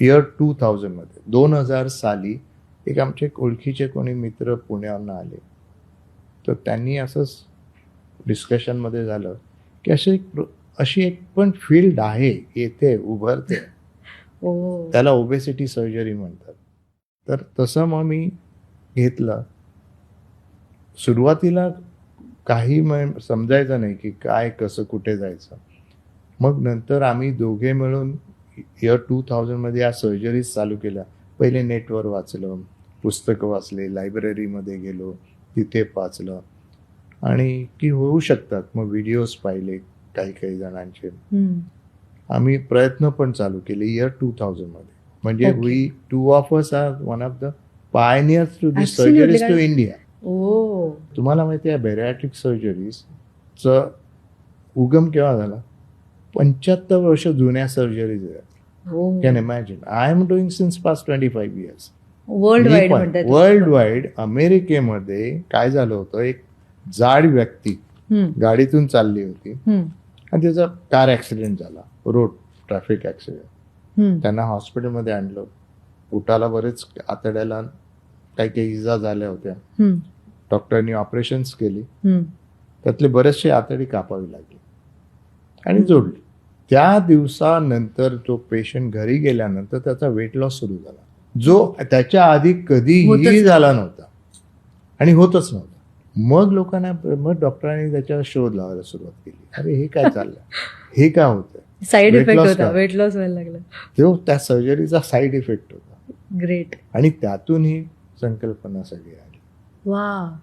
Year two थाउजंडमध्ये दोन हजार साली एक आमचे ओळखीचे कोणी मित्र पुण्यावरनं आले. तर त्यांनी असंच डिस्कशनमध्ये झालं की अशी एक अशी एक पण फील्ड आहे येते उभरते. त्याला ओबेसिटी सर्जरी म्हणतात. तर तसं मग मी घेतलं. सुरुवातीला काही म- समजायचं नाही की काय कसं कुठे जायचं. मग नंतर आम्ही दोघे मिळून इयर टू थाउजंडमध्ये या सर्जरीज चालू केल्या. पहिले नेटवर वाचलं पुस्तकं वाचले लायब्ररीमध्ये गेलो तिथे वाचलं आणि की होऊ शकतात मग व्हिडिओज पाहिले काही काही जणांचे. आम्ही प्रयत्न पण चालू केले इयर टू थाउजंडमध्ये. म्हणजे. We two of us are one of the pioneers to this surgeries to India तुम्हाला माहिती आहे बेरॅट्रिक सर्जरीजचं उगम केव्हा झाला? पंच्याहत्तर वर्ष जुन्या सर्जरीज आहेत. Can imagine I am doing since past twenty five years world wide म्हणतात. वर्ल्ड वाईड अमेरिकेमध्ये काय झालं होतं? एक जाड व्यक्ती गाडीतून चालली होती. आणि त्याचा कार ऍक्सिडेंट झाला. Road traffic accident. त्यांना हॉस्पिटलमध्ये आणलं. पोटाला बरेच आतड्याला काही काही इजा झाल्या होत्या. डॉक्टरांनी ऑपरेशन्स केली. त्यातले बरेचसे आतडी कापावी लागली. आणि. जोडली. त्या दिवसानंतर तो पेशंट घरी गेल्यानंतर त्याचा वेट लॉस सुरू झाला. जो त्याच्या आधी कधीही. झाला नव्हता आणि होतच नव्हता. मग लोकांना मग डॉक्टरांनी त्याच्यावर शोध लावायला सुरुवात केली. अरे हे काय चाललंय? हे काय होतंय? साईड इफेक्ट होता? वेट लॉस व्हायला लागला. तो त्या सर्जरीचा साईड इफेक्ट होता. ग्रेट आणि त्यातून ही संकल्पना सगळी आली. वा